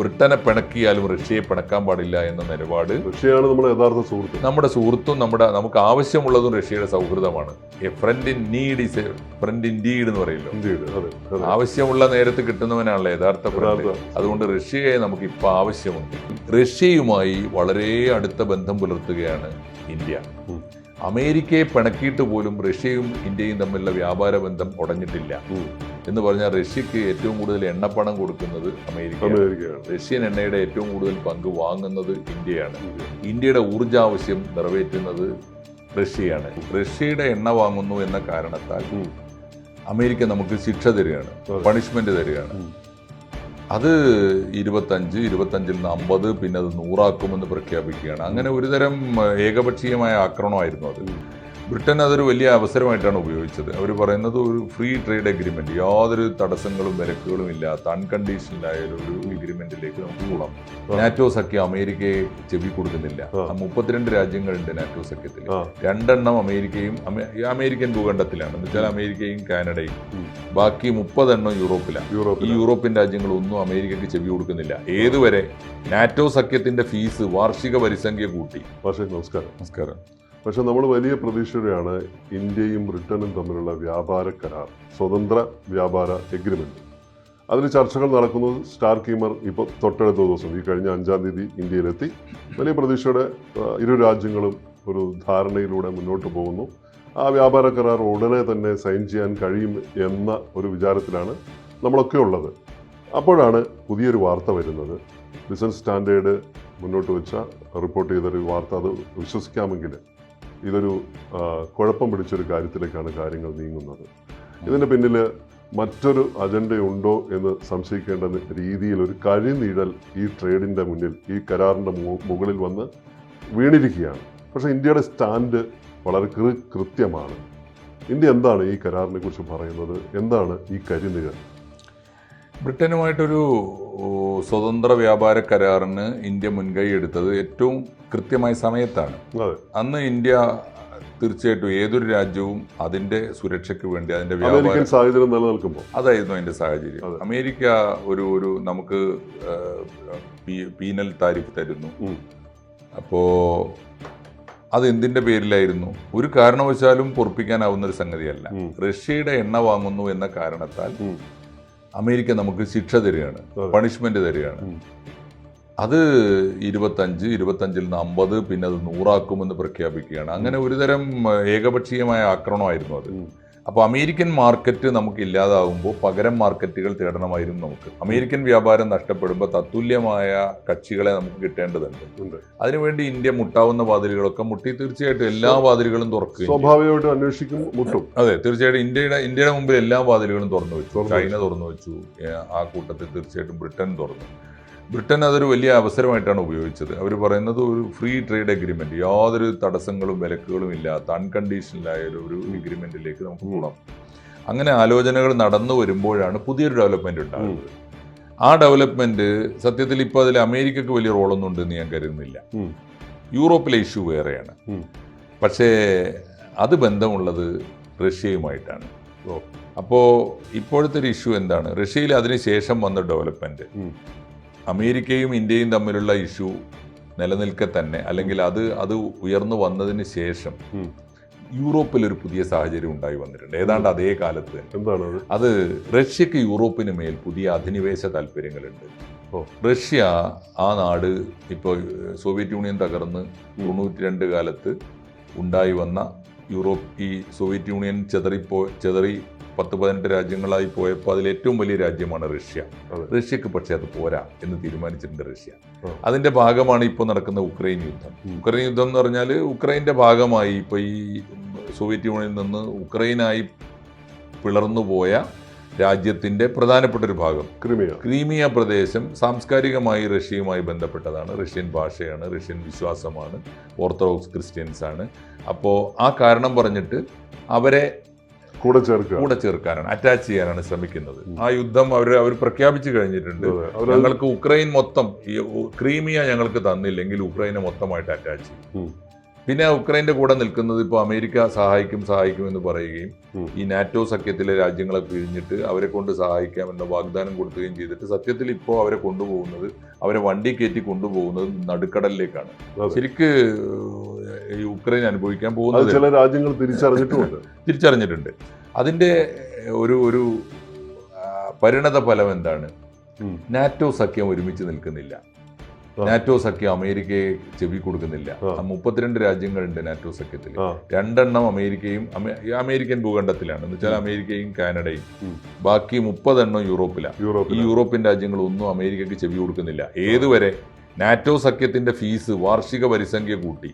ബ്രിട്ടനെ പിണക്കിയാലും റഷ്യയെ പിണക്കാൻ പാടില്ല എന്ന നിലപാട് റഷ്യയാണ് നമ്മുടെ യഥാർത്ഥ സുഹൃത്ത്. നമ്മുടെ സുഹൃത്തും നമ്മുടെ നമുക്ക് ആവശ്യമുള്ളതും റഷ്യയുടെ സൗഹൃദമാണ്. A friend in need is a friend in deed എന്ന് പറയല്ലോ ആവശ്യമുള്ള നേരത്ത് കിട്ടുന്നവനാണല്ലോ യഥാർത്ഥ ഫ്രണ്ട് അതുകൊണ്ട് റഷ്യയെ നമുക്ക് ഇപ്പോൾ ആവശ്യമുണ്ട്. റഷ്യയുമായി വളരെ അടുത്ത ബന്ധം പുലർത്തുകയാണ് ഇന്ത്യ. അമേരിക്കയെ പിണക്കിയിട്ട് പോലും റഷ്യയും ഇന്ത്യയും തമ്മിലുള്ള വ്യാപാര ബന്ധം ഉടഞ്ഞിട്ടില്ല. എന്ന് പറഞ്ഞാൽ റഷ്യക്ക് ഏറ്റവും കൂടുതൽ എണ്ണപ്പണം കൊടുക്കുന്നത് അമേരിക്കയാണ്. റഷ്യൻ എണ്ണയുടെ ഏറ്റവും കൂടുതൽ പങ്ക് വാങ്ങുന്നത് ഇന്ത്യയാണ്. ഇന്ത്യ. ഇന്ത്യയുടെ ഊർജാവശ്യം നിറവേറ്റുന്നത് റഷ്യയാണ്. റഷ്യയുടെ എണ്ണ വാങ്ങുന്നു എന്ന കാരണത്താൽ അമേരിക്ക നമുക്ക് ശിക്ഷ തരികയാണ് പണിഷ്മെന്റ് തരികയാണ്. അത് ഇരുപത്തഞ്ച് ഇരുപത്തഞ്ചിൽ നിന്ന് അമ്പത് പിന്നെ അത് നൂറാക്കുമെന്ന് പ്രഖ്യാപിക്കുകയാണ്. അങ്ങനെ ഒരുതരം ഏകപക്ഷീയമായ ആക്രമണമായിരുന്നു അത്. ബ്രിട്ടൻ അതൊരു വലിയ അവസരമായിട്ടാണ് ഉപയോഗിച്ചത്. അവർ പറയുന്നത് ഒരു ഫ്രീ ട്രേഡ് അഗ്രിമെന്റ് യാതൊരു തടസ്സങ്ങളും വിലക്കുകളും ഇല്ലാത്ത അൺകണ്ടീഷണലായ ഒരു അഗ്രിമെന്റിലേക്ക് നമുക്ക് പോകാം ആ. നാറ്റോ സഖ്യം അമേരിക്കയെ ചെവി കൊടുക്കുന്നില്ല. മുപ്പത്തിരണ്ട് രാജ്യങ്ങളുണ്ട് നാറ്റോ സഖ്യത്തിൽ രണ്ടെണ്ണം അമേരിക്കയും അമേ- ഈ അമേരിക്കൻ ഭൂഖണ്ഡത്തിലാണ്. എന്ന് വെച്ചാൽ അമേരിക്കയും കാനഡയും. ബാക്കി മുപ്പതെണ്ണം യൂറോപ്പിലാണ്. ഈ യൂറോപ്പിൽ യൂറോപ്യൻ രാജ്യങ്ങളൊന്നും അമേരിക്കയ്ക്ക് ചെവി കൊടുക്കുന്നില്ല. ഏതുവരെ നാറ്റോ സഖ്യത്തിന്റെ ഫീസ് വാർഷിക പരിസംഖ്യ കൂട്ടി. നമസ്കാരം. നമസ്കാരം. പക്ഷെ നമ്മൾ വലിയ പ്രതീക്ഷയോടെയാണ് ഇന്ത്യയും ബ്രിട്ടനും തമ്മിലുള്ള വ്യാപാര കരാർ സ്വതന്ത്ര വ്യാപാര എഗ്രിമെന്റ് അതിന് ചർച്ചകൾ നടക്കുന്നത് സ്റ്റാർ കീമർ ഇപ്പോൾ തൊട്ടടുത്ത ദിവസം ഈ കഴിഞ്ഞ അഞ്ചാം തീയതി ഇന്ത്യയിലെത്തി. വലിയ പ്രതീക്ഷയുടെ ഇരു രാജ്യങ്ങളും ഒരു ധാരണയിലൂടെ മുന്നോട്ട് പോകുന്നു. ആ വ്യാപാര കരാർ ഉടനെ തന്നെ സൈൻ ചെയ്യാൻ കഴിയും എന്ന ഒരു വിചാരത്തിലാണ് നമ്മളൊക്കെ ഉള്ളത്. അപ്പോഴാണ് പുതിയൊരു വാർത്ത വരുന്നത്. ബിസിനസ് സ്റ്റാൻഡേർഡ് മുന്നോട്ട് വെച്ച റിപ്പോർട്ട് ചെയ്തൊരു വാർത്ത അത് വിശ്വസിക്കാമെങ്കിൽ ഇതൊരു കുഴപ്പം പിടിച്ചൊരു കാര്യത്തിലേക്കാണ് കാര്യങ്ങൾ നീങ്ങുന്നത്. ഇതിന് പിന്നിൽ മറ്റൊരു അജണ്ടയുണ്ടോ എന്ന് സംശയിക്കേണ്ട രീതിയിൽ ഒരു കഴിനീഴൽ ഈ ട്രേഡിന്റെ മുന്നിൽ ഈ കരാറിന്റെ മുകളിൽ വന്ന് വീണിരിക്കുകയാണ്. പക്ഷേ ഇന്ത്യയുടെ സ്റ്റാൻഡ് വളരെ കൃത്യമാണ്. ഇന്ത്യ എന്താണ് ഈ കരാറിനെ കുറിച്ച് പറയുന്നത്? എന്താണ് ഈ കരിനിഴൽ? ബ്രിട്ടനുമായിട്ടൊരു സ്വതന്ത്ര വ്യാപാര കരാറിന് ഇന്ത്യ മുൻകൈ എടുത്തത് ഏറ്റവും കൃത്യമായ സമയത്താണ്. അന്ന് ഇന്ത്യ തീർച്ചയായിട്ടും ഏതൊരു രാജ്യവും അതിന്റെ സുരക്ഷയ്ക്ക് വേണ്ടി അതിന്റെ വ്യാപാര സാഹചര്യം നിലനിൽക്കുമ്പോൾ. അതായിരുന്നു അതിന്റെ സാഹചര്യം. അമേരിക്ക ഒരു ഒരു നമുക്ക് പീനൽ താരിഫ് തരുന്നു. അപ്പോ അത് എന്തിന്റെ പേരിലായിരുന്നു? ഒരു കാരണവശാലും പൊറപ്പിക്കാനാവുന്ന ഒരു സംഗതിയല്ല. റഷ്യയുടെ എണ്ണ വാങ്ങുന്നു എന്ന കാരണത്താൽ. അമേരിക്ക നമുക്ക് ശിക്ഷ തരികയാണ് പണിഷ്മെന്റ് തരികയാണ്. അത് ഇരുപത്തഞ്ച് ഇരുപത്തഞ്ചിൽ നിന്ന് അമ്പത് പിന്നെ അത് നൂറാക്കുമെന്ന് പ്രഖ്യാപിക്കുകയാണ് അങ്ങനെ ഒരുതരം ഏകപക്ഷീയമായ ആക്രമണമായിരുന്നു അത്. അപ്പോൾ അമേരിക്കൻ മാർക്കറ്റ് നമുക്ക് ഇല്ലാതാകുമ്പോൾ പകരം മാർക്കറ്റുകൾ തേടണമായിരുന്നു നമുക്ക്. അമേരിക്കൻ വ്യാപാരം നഷ്ടപ്പെടുമ്പോൾ തത്തുല്യമായ കക്ഷികളെ നമുക്ക് കിട്ടേണ്ടതുണ്ട്. അതിനുവേണ്ടി ഇന്ത്യ മുട്ടാവുന്ന വാതിലുകളൊക്കെ മുട്ടി. തീർച്ചയായിട്ടും എല്ലാ വാതിലുകളും തുറക്കും. സ്വാഭാവികമായിട്ടും അന്വേഷിക്കും മുട്ടും. അതെ തീർച്ചയായിട്ടും ഇന്ത്യയുടെ ഇന്ത്യയുടെ മുമ്പിൽ എല്ലാ വാതിലുകളും തുറന്നു വെച്ചു. ചൈന തുറന്നു വെച്ചു. ആ കൂട്ടത്തിൽ തീർച്ചയായിട്ടും ബ്രിട്ടൻ തുറന്നു. ബ്രിട്ടൻ അതൊരു വലിയ അവസരമായിട്ടാണ് ഉപയോഗിച്ചത്. അവർ പറയുന്നത് ഒരു ഫ്രീ ട്രേഡ് അഗ്രിമെന്റ് യാതൊരു തടസ്സങ്ങളും വിലക്കുകളും ഇല്ലാത്ത അൺകണ്ടീഷണലായ ഒരു എഗ്രിമെന്റിലേക്ക് നമുക്ക് പോകണം അങ്ങനെ ആലോചനകൾ നടന്നു വരുമ്പോഴാണ് പുതിയൊരു ഡെവലപ്മെന്റ് ഉണ്ടാകുന്നത്. ആ ഡെവലപ്മെന്റ് സത്യത്തിൽ ഇപ്പോൾ അതിൽ അമേരിക്കക്ക് വലിയ റോളൊന്നും ഉണ്ടെന്ന് ഞാൻ കരുതുന്നില്ല. യൂറോപ്പിലെ ഇഷ്യൂ വേറെയാണ്. പക്ഷേ അത് ബന്ധമുള്ളത് റഷ്യയുമായിട്ടാണ്. അപ്പോൾ ഇപ്പോഴത്തെ ഒരു ഇഷ്യൂ എന്താണ്? റഷ്യയിൽ അതിനുശേഷം വന്ന ഡെവലപ്മെന്റ്. അമേരിക്കയും ഇന്ത്യയും തമ്മിലുള്ള ഇഷ്യൂ നിലനിൽക്കെ തന്നെ അല്ലെങ്കിൽ അത് അത് ഉയർന്നു വന്നതിന് ശേഷം യൂറോപ്പിൽ ഒരു പുതിയ സാഹചര്യം ഉണ്ടായി വന്നിട്ടുണ്ട്. ഏതാണ്ട് അതേ കാലത്ത് എന്താണ് അത്? റഷ്യക്ക് യൂറോപ്പിന് മേൽ പുതിയ അധിനിവേശ താല്പര്യങ്ങളുണ്ട്. റഷ്യ ആ നാട് ഇപ്പോൾ സോവിയറ്റ് യൂണിയൻ തകർന്ന് തൊണ്ണൂറ്റി രണ്ട് കാലത്ത് ഉണ്ടായി വന്ന യൂറോപ്പ് ഈ സോവിയറ്റ് യൂണിയൻ ചെതറിപ്പോ ചെതറി പത്ത് പതിനെട്ട് രാജ്യങ്ങളായി പോയപ്പോൾ അതിൽ ഏറ്റവും വലിയ രാജ്യമാണ് റഷ്യ. റഷ്യക്ക് പക്ഷേ അത് പോരാ എന്ന് തീരുമാനിച്ചിട്ടുണ്ട് റഷ്യ. അതിന്റെ ഭാഗമാണ് ഇപ്പോൾ നടക്കുന്ന ഉക്രൈൻ യുദ്ധം. ഉക്രൈൻ യുദ്ധം എന്ന് പറഞ്ഞാൽ ഉക്രൈന്റെ ഭാഗമായി ഇപ്പോൾ ഈ സോവിയറ്റ് യൂണിയനിൽ നിന്ന് ഉക്രൈനായി പിളർന്നു പോയ രാജ്യത്തിന്റെ പ്രധാനപ്പെട്ട ഒരു ഭാഗം. ക്രിമിയ. ക്രീമിയ പ്രദേശം സാംസ്കാരികമായി റഷ്യയുമായി ബന്ധപ്പെട്ടതാണ്. റഷ്യൻ ഭാഷയാണ് റഷ്യൻ വിശ്വാസമാണ് ഓർത്തഡോക്സ് ക്രിസ്ത്യൻസ് ആണ് അപ്പോൾ ആ കാരണം പറഞ്ഞിട്ട് അവരെ കൂടെ ചേർക്കുക. കൂടെ ചേർക്കാനാണ് അറ്റാച്ച് ചെയ്യാനാണ് ശ്രമിക്കുന്നത്. ആ യുദ്ധം അവർ അവർ പ്രഖ്യാപിച്ചു കഴിഞ്ഞിട്ടുണ്ട്. ഞങ്ങൾക്ക് ഉക്രൈൻ മൊത്തം ഈ ക്രീമിയ ഞങ്ങൾക്ക് തന്നില്ലെങ്കിൽ ഉക്രൈനെ മൊത്തമായിട്ട് അറ്റാച്ച് ചെയ്യും. പിന്നെ ഉക്രൈന്റെ കൂടെ നിൽക്കുന്നത് ഇപ്പോൾ അമേരിക്ക സഹായിക്കും സഹായിക്കും എന്ന് പറയുകയും ഈ നാറ്റോ സഖ്യത്തിലെ രാജ്യങ്ങളെ പിഴിഞ്ഞിട്ട് അവരെ കൊണ്ട് സഹായിക്കാമെന്ന വാഗ്ദാനം കൊടുക്കുകയും ചെയ്തിട്ട് സത്യത്തിൽ ഇപ്പോൾ അവരെ കൊണ്ടുപോകുന്നത് അവരെ വണ്ടി കയറ്റി കൊണ്ടുപോകുന്നത് നടുക്കടലിലേക്കാണ്. ശരിക്ക് ഈ ഉക്രൈൻ അനുഭവിക്കാൻ പോകുന്നത് ചില രാജ്യങ്ങൾ തിരിച്ചറിഞ്ഞിട്ടുണ്ട് തിരിച്ചറിഞ്ഞിട്ടുണ്ട്. അതിന്റെ ഒരു ഒരു പരിണത ഫലം എന്താണ്? നാറ്റോ സഖ്യം ഒരുമിച്ച് നിൽക്കുന്നില്ല. നാറ്റോ സഖ്യം അമേരിക്കയെ ചെവി കൊടുക്കുന്നില്ല. മുപ്പത്തിരണ്ട് രാജ്യങ്ങളുണ്ട് നാറ്റോ സഖ്യത്തിൽ രണ്ടെണ്ണം അമേരിക്കയും അമേരിക്കൻ ഭൂഖണ്ഡത്തിലാണ്. എന്ന് വെച്ചാൽ അമേരിക്കയും കാനഡയും. ബാക്കി മുപ്പതെണ്ണം യൂറോപ്പിലാണ് ഈ യൂറോപ്യൻ രാജ്യങ്ങളൊന്നും അമേരിക്കയ്ക്ക് ചെവി കൊടുക്കുന്നില്ല. ഏതുവരെ നാറ്റോ സഖ്യത്തിന്റെ ഫീസ് വാർഷിക പരിസംഖ്യ കൂട്ടി.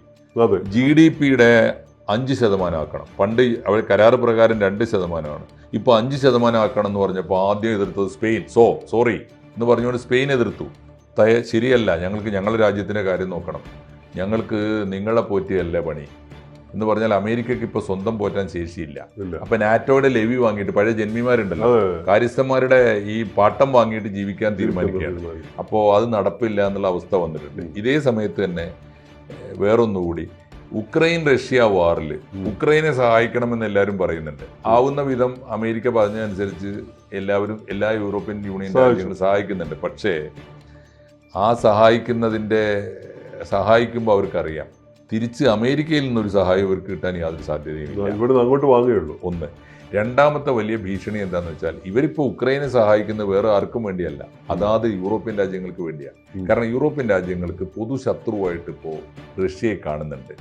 ജി ഡി പിയുടെ അഞ്ച് ശതമാനമാക്കണം. പണ്ട് അവർ കരാർ പ്രകാരം രണ്ട് ശതമാനമാണ്. ഇപ്പോൾ അഞ്ച് ശതമാനമാക്കണം എന്ന് പറഞ്ഞപ്പോൾ ആദ്യം എതിർത്തത് സ്പെയിൻ. So sorry. എന്ന് പറഞ്ഞുകൊണ്ട് സ്പെയിൻ എതിർത്തു. തയ ശരിയല്ല. ഞങ്ങൾക്ക് ഞങ്ങളുടെ രാജ്യത്തിന്റെ കാര്യം നോക്കണം. ഞങ്ങൾക്ക് നിങ്ങളെ പോറ്റിയല്ല പണി. എന്ന് പറഞ്ഞാൽ അമേരിക്കയ്ക്ക് ഇപ്പോൾ സ്വന്തം പോറ്റാൻ ശേഷിയില്ല. അപ്പൊ നാറ്റോയുടെ ലെവി വാങ്ങിയിട്ട് പഴയ ജന്മിമാരുണ്ടല്ലോ. കാര്യസ്ഥന്മാരുടെ ഈ പാട്ടം വാങ്ങിയിട്ട് ജീവിക്കാൻ തീരുമാനിക്കുകയാണ്. അപ്പോൾ അത് നടപ്പില്ല എന്നുള്ള അവസ്ഥ വന്നിട്ടുണ്ട്. ഇതേ സമയത്ത് തന്നെ വേറൊന്നുകൂടി. ഉക്രൈൻ റഷ്യ വാറിൽ ഉക്രൈനെ സഹായിക്കണമെന്ന് എല്ലാവരും പറയുന്നുണ്ട്. ആവുന്ന വിധം അമേരിക്ക പറഞ്ഞതനുസരിച്ച് എല്ലാവരും എല്ലാ യൂറോപ്യൻ യൂണിയൻ രാജ്യങ്ങളും സഹായിക്കുന്നുണ്ട്. പക്ഷേ ആ സഹായിക്കുന്നതിന്റെ സഹായിക്കുമ്പോൾ അവർക്കറിയാം. തിരിച്ച് അമേരിക്കയിൽ നിന്നൊരു സഹായം അവർക്ക് കിട്ടാൻ യാതൊരു സാധ്യതയുമില്ല ഇവിടുന്ന് അങ്ങോട്ട് വാങ്ങുകയുള്ളൂ. ഒന്ന്. രണ്ടാമത്തെ വലിയ ഭീഷണി എന്താണെന്ന് വെച്ചാൽ ഇവരിപ്പോൾ ഉക്രൈനെ സഹായിക്കുന്ന വേറെ ആർക്കും വേണ്ടിയല്ല. അതാത് യൂറോപ്യൻ രാജ്യങ്ങൾക്ക് വേണ്ടിയാണ്. കാരണം യൂറോപ്യൻ രാജ്യങ്ങൾക്ക് പൊതു ശത്രുവായിട്ട് ഇപ്പോൾ റഷ്യയെ കാണുന്നുണ്ട്.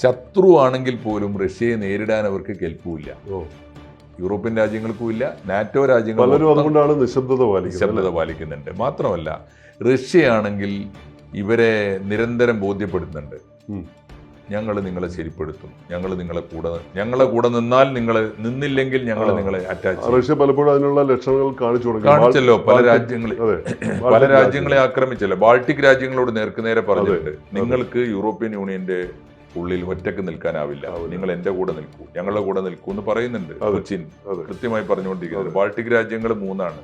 ശത്രുവാണെങ്കിൽ പോലും റഷ്യയെ നേരിടാൻ അവർക്ക് കെൽപ്പുമില്ല ഓ. യൂറോപ്യൻ രാജ്യങ്ങൾക്കും ഇല്ല നാറ്റോ രാജ്യങ്ങൾ പലരും അതുകൊണ്ടാണ് നിശബ്ദത നിശബ്ദത പാലിക്കുന്നുണ്ട്. മാത്രമല്ല റഷ്യയാണെങ്കിൽ ഇവരെ നിരന്തരം ബോധ്യപ്പെടുത്തുന്നുണ്ട്. ഞങ്ങൾ നിങ്ങളെ ശരിപ്പെടുത്തും. ഞങ്ങൾ നിങ്ങളെ കൂടെ ഞങ്ങളെ കൂടെ നിന്നാൽ നിങ്ങൾ നിന്നില്ലെങ്കിൽ ഞങ്ങൾ നിങ്ങളെ അറ്റാച്ച് റഷ്യ പലപ്പോഴും അതിനുള്ള ലക്ഷണങ്ങൾ കാണിച്ചു കാണിച്ചല്ലോ പല രാജ്യങ്ങളെ രാജ്യങ്ങളിൽ പല രാജ്യങ്ങളെ ആക്രമിച്ചല്ലോ. ബാൾട്ടിക് രാജ്യങ്ങളോട് നേർക്കുനേരെ പറഞ്ഞിട്ടുണ്ട്. നിങ്ങൾക്ക് യൂറോപ്യൻ യൂണിയന്റെ ഉള്ളിൽ ഒറ്റയ്ക്ക് നിൽക്കാനാവില്ല. നിങ്ങൾ എന്റെ കൂടെ നിൽക്കൂ ഞങ്ങളുടെ കൂടെ നിൽക്കൂ എന്ന് പറയുന്നുണ്ട്. കൊച്ചിൻ. കൃത്യമായി പറഞ്ഞുകൊണ്ടിരിക്കുന്നത്. ബാൾട്ടിക് രാജ്യങ്ങൾ മൂന്നാണ്.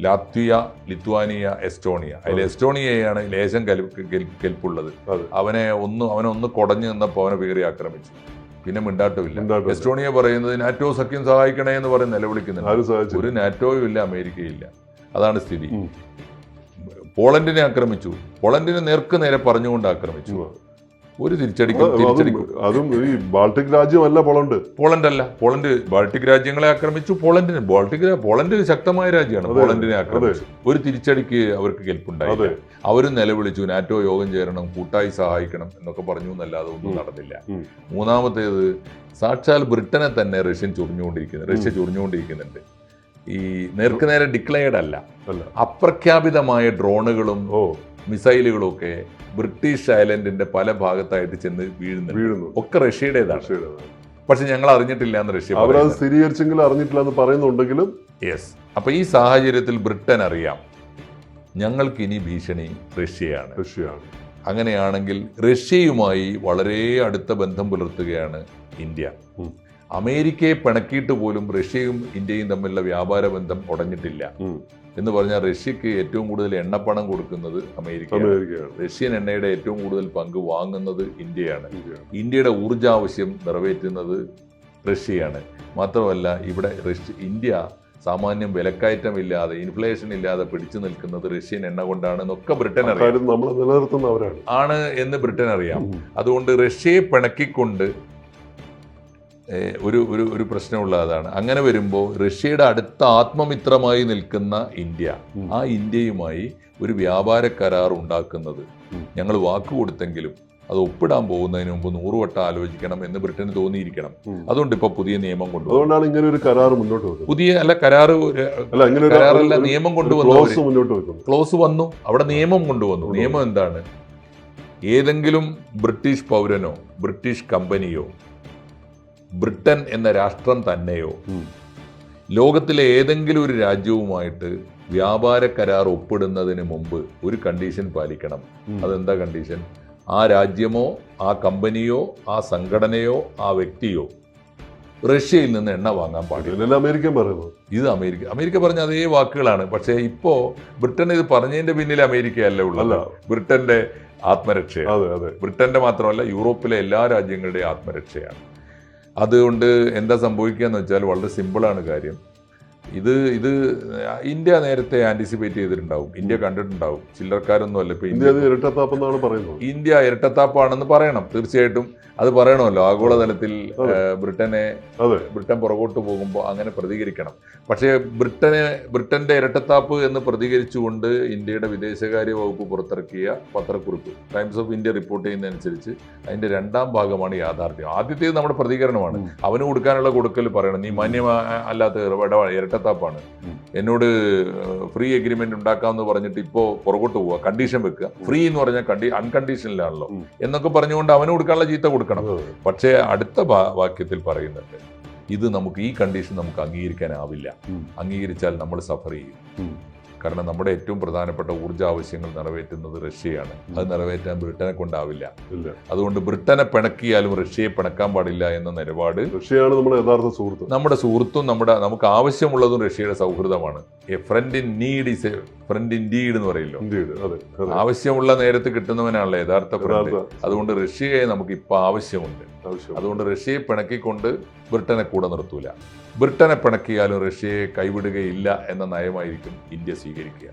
Latvia Lithuania Estonia. അതിൽ എസ്റ്റോണിയയാണ് ലേശം കെൽ- കെൽ- കെൽപ്പുള്ളത്. അവനെ ഒന്ന് അവനെ ഒന്ന് കുടഞ്ഞു നിന്നപ്പോൾ അവനെ കയറി ആക്രമിച്ചു. പിന്നെ മിണ്ടാട്ടമില്ല. എസ്റ്റോണിയ പറയുന്നത് നാറ്റോ സഖ്യം സഹായിക്കണേ എന്ന് പറഞ്ഞ് നിലവിളിക്കുന്നുണ്ട്. ഒരു നാറ്റോയും ഇല്ല അമേരിക്കയില്ല അതാണ് സ്ഥിതി. പോളണ്ടിനെ ആക്രമിച്ചു. പോളണ്ടിനെ നേർക്ക് നേരെ പറഞ്ഞുകൊണ്ട് ആക്രമിച്ചു. ഒരു തിരിച്ചടിക്കും അതും തിരിച്ചടിക്കും. അതും ഈ ബാൾട്ടിക് രാജ്യമല്ല പോളണ്ട്. പോളണ്ട് അല്ല. പോളണ്ട് ബാൾട്ടിക് രാജ്യങ്ങളെ ആക്രമിച്ചു. പോളണ്ടിന് ബാൾട്ടിക് പോളണ്ട് ശക്തമായ രാജ്യമാണ്. പോളണ്ടിനെ ആക്രമിച്ചു. ഒരു തിരിച്ചടിക്ക് അവർക്ക് കെൽപ്പുണ്ടായി അവരും നിലവിളിച്ചു നാറ്റോ യോഗം ചേരണം കൂട്ടായി സഹായിക്കണം എന്നൊക്കെ പറഞ്ഞു എന്നല്ലാതെ ഒന്നും. നടന്നില്ല. മൂന്നാമത്തേത് സാക്ഷാൽ ബ്രിട്ടനെ തന്നെ റഷ്യൻ ചൊറിഞ്ഞുകൊണ്ടിരിക്കുന്നത് റഷ്യ ചൊറിഞ്ഞുകൊണ്ടിരിക്കുന്നുണ്ട്. ഈ നേർക്കുനേരെ ഡിക്ലെയർഡ് അല്ല. അപ്രഖ്യാപിതമായ ഡ്രോണുകളും ഓ മിസൈലുകളും ഒക്കെ ബ്രിട്ടീഷ് ഐലൻഡിന്റെ പല ഭാഗത്തായിട്ട് ചെന്ന് വീഴുന്നു വീഴുന്നു. ഒക്കെ റഷ്യയുടേതാണ്. റഷ്യയുടെ പക്ഷെ ഞങ്ങൾ അറിഞ്ഞിട്ടില്ല എന്ന് റഷ്യ അവരത് സ്ഥിരീകരിച്ചെങ്കിലും അറിഞ്ഞിട്ടില്ല എന്ന് പറയുന്നുണ്ടെങ്കിലും യെസ് അപ്പൊ ഈ സാഹചര്യത്തിൽ ബ്രിട്ടൻ അറിയാം ഞങ്ങൾക്ക് ഇനി ഭീഷണി റഷ്യയാണ്. റഷ്യയാണ്. അങ്ങനെയാണെങ്കിൽ റഷ്യയുമായി വളരെ അടുത്ത ബന്ധം പുലർത്തുകയാണ് ഇന്ത്യ. അമേരിക്കയെ പിണക്കിയിട്ട് പോലും റഷ്യയും ഇന്ത്യയും തമ്മിലുള്ള വ്യാപാര ബന്ധം ഉടഞ്ഞിട്ടില്ല. എന്ന് പറഞ്ഞാൽ റഷ്യക്ക് ഏറ്റവും കൂടുതൽ എണ്ണപ്പണം കൊടുക്കുന്നത് അമേരിക്കയാണ്. റഷ്യൻ എണ്ണയുടെ ഏറ്റവും കൂടുതൽ പങ്ക് വാങ്ങുന്നത് ഇന്ത്യയാണ്. ഇന്ത്യയുടെ ഇന്ത്യയുടെ ഊർജാവശ്യം നിറവേറ്റുന്നത് റഷ്യയാണ്. മാത്രമല്ല ഇവിടെ റഷ്യ ഇന്ത്യ സാമാന്യം വിലക്കയറ്റമില്ലാതെ ഇൻഫ്ലേഷൻ ഇല്ലാതെ പിടിച്ചു നിൽക്കുന്നത് റഷ്യൻ എണ്ണ കൊണ്ടാണ് എന്നൊക്കെ ബ്രിട്ടൻ അറിയാം. ആണ് എന്ന് ബ്രിട്ടൻ അറിയാം. അതുകൊണ്ട് റഷ്യയെ പിണക്കിക്കൊണ്ട് ഒരു ഒരു ഒരു പ്രശ്നമുള്ള അതാണ് അങ്ങനെ വരുമ്പോൾ റഷ്യയുടെ അടുത്ത ആത്മമിത്രമായി നിൽക്കുന്ന ഇന്ത്യ. ആ ഇന്ത്യയുമായി ഒരു വ്യാപാര കരാർ ഉണ്ടാക്കുന്നത്. ഞങ്ങൾ വാക്ക് കൊടുത്തെങ്കിലും അത് ഒപ്പിടാൻ പോകുന്നതിന് മുമ്പ് നൂറുവട്ടം ആലോചിക്കണം എന്ന് ബ്രിട്ടന് തോന്നിയിരിക്കണം. അതുകൊണ്ട് ഇപ്പൊ പുതിയ നിയമം കൊണ്ടുവന്നു. അതുകൊണ്ടാണ് ഇങ്ങനെ ഒരു കരാർ മുന്നോട്ട് വെക്കുന്നത്. പുതിയ അല്ല കരാറ് അല്ല ഇങ്ങനെ ഒരു- കരാറല്ല നിയമം കൊണ്ടുവന്നു ക്ലോസ് മുന്നോട്ട് വെക്കുന്നു. ക്ലോസ് വന്നു. അവിടെ നിയമം കൊണ്ടുവന്നു. നിയമം എന്താണ്? ഏതെങ്കിലും ബ്രിട്ടീഷ് പൗരനോ ബ്രിട്ടീഷ് കമ്പനിയോ ബ്രിട്ടൻ എന്ന രാഷ്ട്രം തന്നെയോ? ലോകത്തിലെ ഏതെങ്കിലും ഒരു രാജ്യവുമായിട്ട് വ്യാപാര കരാർ ഒപ്പിടുന്നതിന് മുമ്പ് ഒരു കണ്ടീഷൻ പാലിക്കണം. അതെന്താ കണ്ടീഷൻ ആ രാജ്യമോ ആ കമ്പനിയോ ആ സംഘടനയോ ആ വ്യക്തിയോ റഷ്യയിൽ നിന്ന് എണ്ണ വാങ്ങാൻ പാടില്ല. അമേരിക്ക പറയുന്നു ഇത് അമേരിക്ക അമേരിക്ക പറഞ്ഞ അതേ വാക്കുകളാണ്. പക്ഷേ ഇപ്പോ ബ്രിട്ടൻ ഇത് പറഞ്ഞതിന്റെ പിന്നിൽ അമേരിക്കയല്ലേ ഉള്ളത്? അല്ല. ബ്രിട്ടന്റെ ആത്മരക്ഷയാണ്. ബ്രിട്ടന്റെ മാത്രമല്ല യൂറോപ്പിലെ എല്ലാ രാജ്യങ്ങളുടെയും ആത്മരക്ഷയാണ്. അതുകൊണ്ട് എന്താ സംഭവിക്കുക എന്ന് വെച്ചാൽ വളരെ സിമ്പിളാണ് കാര്യം. ഇത് ഇത് ഇന്ത്യ നേരത്തെ ആന്റിസിപ്പേറ്റ് ചെയ്തിട്ടുണ്ടാവും. ഇന്ത്യ കണ്ടിട്ടുണ്ടാവും. ചില്ലർക്കാരൊന്നും അല്ല. ഇപ്പൊ ഇന്ത്യ ഇരട്ടത്താപ്പെന്നാണ് പറയുന്നത്. ഇന്ത്യ ഇരട്ടത്താപ്പാണെന്ന് പറയണം. തീർച്ചയായിട്ടും അത് പറയണമല്ലോ. ആഗോളതലത്തിൽ. ബ്രിട്ടനെ ബ്രിട്ടൻ പുറകോട്ട് പോകുമ്പോൾ അങ്ങനെ പ്രതികരിക്കണം. പക്ഷേ ബ്രിട്ടനെ ബ്രിട്ടന്റെ ഇരട്ടത്താപ്പ് എന്ന് പ്രതികരിച്ചുകൊണ്ട് ഇന്ത്യയുടെ വിദേശകാര്യ വകുപ്പ് പുറത്തിറക്കിയ പത്രക്കുറിപ്പ് ടൈംസ് ഓഫ് ഇന്ത്യ റിപ്പോർട്ട് ചെയ്യുന്നതനുസരിച്ച് അതിന്റെ രണ്ടാം ഭാഗമാണ് യാഥാർത്ഥ്യം. ആദ്യത്തേത് നമ്മുടെ പ്രതികരണമാണ്. അവന് കൊടുക്കാനുള്ള കൊടുക്കൽ പറയണം. നീ മാന്യ അല്ലാത്ത ഇടപാ ഇരട്ടത്താപ്പാണ് ഉം. എന്നോട് ഫ്രീ എഗ്രിമെന്റ് ഉണ്ടാക്കാമെന്ന് പറഞ്ഞിട്ട് ഇപ്പോ പുറകോട്ട് പോവുക കണ്ടീഷൻ വെക്കുക ഫ്രീ എന്ന് പറഞ്ഞാൽ കണ്ടി അൺകണ്ടീഷനിലാണല്ലോ. എന്നൊക്കെ പറഞ്ഞുകൊണ്ട് അവന് കൊടുക്കാനുള്ള ചീത്ത കൊടുക്കണം. പക്ഷേ അടുത്ത വാക്യത്തിൽ പറയുന്നുണ്ട് ഇത് നമുക്ക് ഈ കണ്ടീഷൻ നമുക്ക് അംഗീകരിക്കാനാവില്ല. അംഗീകരിച്ചാൽ നമ്മൾ സഫർ ചെയ്യും. കാരണം നമ്മുടെ ഏറ്റവും പ്രധാനപ്പെട്ട ഊർജ ആവശ്യങ്ങൾ നിറവേറ്റുന്നത് റഷ്യയാണ്. അത് നിറവേറ്റാൻ ബ്രിട്ടനെ കൊണ്ടാവില്ല. അതുകൊണ്ട് ബ്രിട്ടനെ പിണക്കിയാലും റഷ്യയെ പിണക്കാൻ പാടില്ല എന്ന നിലപാട് റഷ്യയാണ് നമ്മുടെ യഥാർത്ഥ സുഹൃത്ത്. നമ്മുടെ സുഹൃത്തും നമ്മുടെ നമുക്ക് ആവശ്യമുള്ളതും റഷ്യയുടെ സൗഹൃദമാണ്. A friend in need is a friend in deed എന്ന് പറയുമല്ലോ ആവശ്യമുള്ള നേരത്ത് കിട്ടുന്നവനാണല്ലോ യഥാർത്ഥ ഫ്രണ്ട് അതുകൊണ്ട് റഷ്യയെ നമുക്ക് ഇപ്പൊ ആവശ്യമുണ്ട്. അതുകൊണ്ട് റഷ്യയെ പിണക്കിക്കൊണ്ട് ബ്രിട്ടനെ കൂടെ നിർത്തൂല. ബ്രിട്ടനെ പിണക്കിയാലും റഷ്യയെ കൈവിടുകയില്ല എന്ന നയമായിരിക്കും ഇന്ത്യ സ്വീകരിക്കുക.